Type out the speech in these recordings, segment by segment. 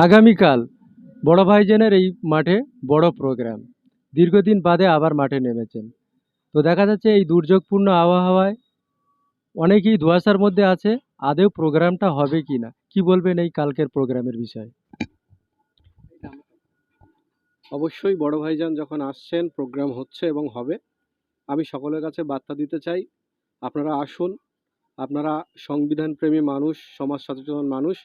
আগামীকাল বড় ভাইজানের এই মাঠে বড় প্রোগ্রাম। দীর্ঘদিন বাদে আবার মাঠে নেমেছেন। তো দেখা যাচ্ছে এই দুর্যোগপূর্ণ আবহাওয়ায় অনেকেই ধোঁয়াশার মধ্যে আছে আদেও প্রোগ্রামটা হবে কি না? কি বলবেন এই কালকের প্রোগ্রামের বিষয়ে? অবশ্যই বড় ভাইজান যখন আসছেন, প্রোগ্রাম হচ্ছে এবং হবে। আমি সকলের কাছে বার্তা দিতে চাই, আপনারা আসুন। আপনারা সংবিধান প্রেমী মানুষ, সমাজ সচেতন মানুষ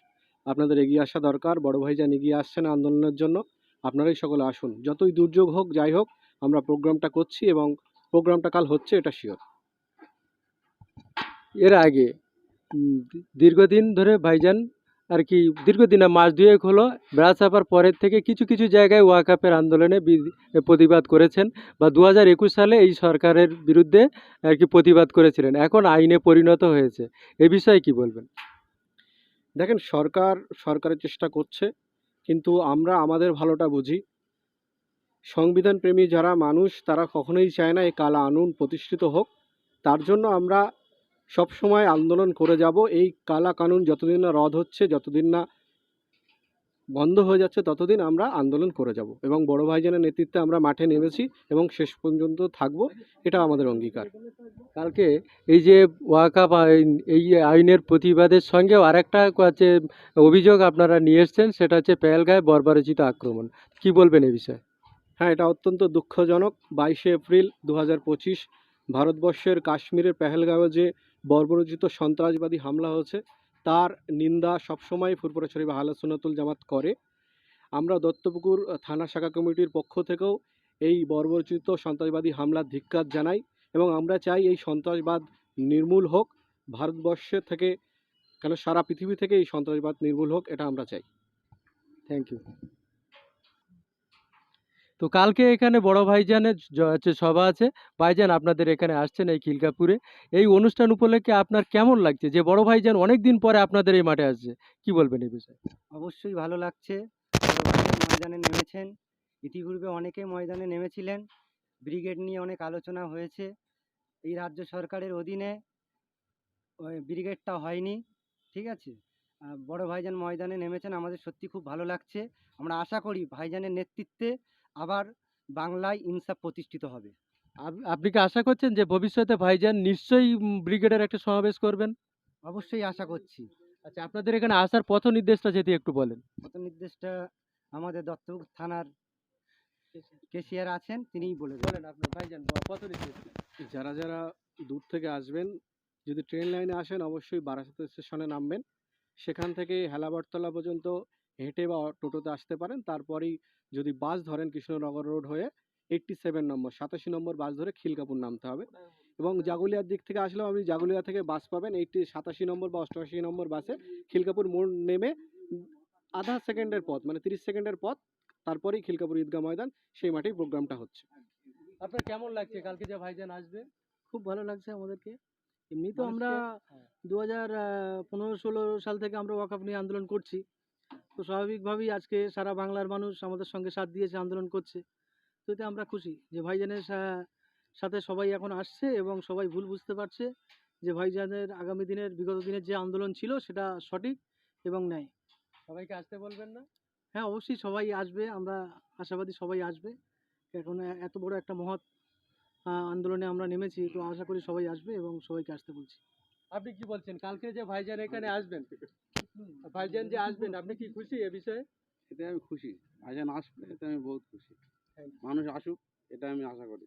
আপনাদের এগিয়ে আসা দরকার। বড় ভাইজান এগিয়ে আসছেন আন্দোলনের জন্য। আপনারাই সকলে আসুন। যতই দুর্যোগ হোক, যাই হোক, আমরা প্রোগ্রামটা করছি এবং প্রোগ্রামটা কাল হচ্ছে, এটা শিওর এর আগে দীর্ঘদিন ধরে ভাইজান আর কি, দীর্ঘদিন মাস দুয়েক হলো, বেড়া চাপার পরের থেকে কিছু কিছু জায়গায় ওয়াকাপের আন্দোলনে প্রতিবাদ করেছেন বা দু হাজার একুশ সালে এই সরকারের বিরুদ্ধে আর কি প্রতিবাদ করেছিলেন। এখন আইনে পরিণত হয়েছে। এ বিষয়ে কি বলবেন? দেখেন সরকার, সরকারের চেষ্টা করছে, কিন্তু আমরা আমাদের ভালোটা বুঝি। সংবিধান প্রেমী যারা মানুষ, তারা কখনোই চায় না এই কালা আনুন প্রতিষ্ঠিত হোক। তার জন্য আমরা সব সময় আন্দোলন করে যাব। এই কালা কানুন যতদিন না রদ হচ্ছে, যতদিন না বন্ধ হয়ে যাচ্ছে, ততদিন আমরা আন্দোলন করে যাব। এবং বড় ভাইজানের নেতৃত্বে আমরা মাঠে নেমেছি এবং শেষ পর্যন্ত থাকব এটা আমাদের অঙ্গীকার। কালকে এই যে ওয়াকাপ এই আইনের প্রতিবাদের সঙ্গেও আরেকটা আছে অভিযোগ আপনারা নিয়ে এসছেন, সেটা হচ্ছে পেহেলগাঁয় বর্বরচিত আক্রমণ। কি বলবেন এই বিষয়ে? হ্যাঁ এটা অত্যন্ত দুঃখজনক। বাইশে এপ্রিল দু হাজার পঁচিশ ভারতবর্ষের কাশ্মীরের পেহেলগাঁওয়ে যে বর্বরোচিত সন্ত্রাসবাদী হামলা হয়েছে তার নিন্দা সবসময় ফুরপুরা বা আলোচনাতুল জামাত করে। আমরা দত্তপুকুর থানা শাখা কমিটির পক্ষ থেকেও এই বর্বরচিত সন্ত্রাসবাদী হামলার ধিক্কার জানাই এবং আমরা চাই এই সন্ত্রাসবাদ নির্মূল হোক, ভারতবর্ষে থেকে কেন সারা পৃথিবী থেকে এই সন্ত্রাসবাদ নির্মূল হোক, এটা আমরা চাই। থ্যাংক ইউ তো কালকে এখানে বড় ভাইজানের হচ্ছে সভা আছে। ভাইজান আপনাদের এখানে আসছেন এই খিলকাপুরে এই অনুষ্ঠান উপলক্ষে আপনার কেমন লাগছে? যে বড় ভাইজান অনেক দিন পরে আপনাদের এই মাঠে আসছে, কি বলবেন এই বিষয়ে? অবশ্যই ভালো লাগছে। ময়দানে নেমেছেন। ইতিপূর্বে অনেকে ময়দানে নেমেছিলেন। ব্রিগেড নিয়ে অনেক আলোচনা হয়েছে। এই রাজ্য সরকারের অধীনে ব্রিগেডটা হয়নি, ঠিক আছে? বড় ভাইজান ময়দানে নেমেছেন, আমাদের সত্যি খুব ভালো লাগছে। আমরা আশা করি ভাইজানের নেতৃত্বে আবার বাংলায় ইনসাফ প্রতিষ্ঠিত হবে। আপনি কি আশা করছেন যে ভবিষ্যতে ভাইজান নিশ্চয়ই ব্রিগেডের একটা সমাবেশ করবেন? অবশ্যই আশা করছি। আচ্ছা আপনাদের এখানে আসার পথ নির্দেশটা যদি একটু বলেন। কত নির্দেশটা আমাদের দত্তপুর থানার কেশিয়ার আছেন তিনিই বলে বলেন আপনার ভাইজান পথ নির্দেশ যারা যারা দূর থেকে আসবেন যদি ট্রেন লাইনে আসেন অবশ্যই বারাসাত স্টেশনে নামবেন। সেখান থেকে হেলাবরতলা পর্যন্ত হেঁটে বা টোটোতে আসতে পারেন। তারপরেই যদি বাস ধরেন কৃষ্ণনগর রোড হয়ে এইট্টি সেভেন নম্বর সাতাশি নম্বর বাস ধরে খিলকাপুর নামতে হবে। এবং জাগুলিয়ার দিক থেকে আসলেও আপনি জাগুলিয়া থেকে বাস পাবেন। এইটটি সাতাশি নম্বর বা অষ্টআশি নম্বর বাসে খিলকাপুর মোড় নেমে আধা সেকেন্ডের পথ মানে তিরিশ সেকেন্ডের পথ তারপরেই খিলকাপুর ঈদগাহ ময়দান সেই মাঠেই প্রোগ্রামটা হচ্ছে। আপনার কেমন লাগছে? কালকে যে ভাইজান আসবে? খুব ভালো লাগছে আমাদেরকে। এমনি তো আমরা হ্যাঁ। দু হাজার পনেরো ষোলো সাল থেকে আমরা ওয়াকআপ নিয়ে আন্দোলন করছি। তো স্বাভাবিকভাবেই আজকে সারা বাংলার মানুষ আমাদের সঙ্গে সাথ দিয়েছে আন্দোলন করছে। তো এতে আমরা খুশি যে ভাইজানের সাথে সবাই এখন আসছে এবং সবাই ভুল বুঝতে পারছে যে ভাইজানের আগামী দিনের বিগত দিনের যে আন্দোলন ছিল সেটা সঠিক এবং ন্যায়। সবাইকে আসতে বলবেন না? হ্যাঁ অবশ্যই সবাই আসবে আমরা আশাবাদী সবাই আসবে। এখন এত বড় একটা মহৎ আন্দোলনে আমরা নেমেছি তো আশা করি সবাই আসবে এবং সবাইকে আসতে বলছি। আপনি কি বলছেন? কালকে যে ভাইজান এখানে আসবেন ভাইজান যে আসবেন আপনি কি খুশি এ বিষয়ে? এতে আমি খুশি। ভাইজান আসবে এতে আমি বহুত খুশি। মানুষ আসুক এটা আমি আশা করি।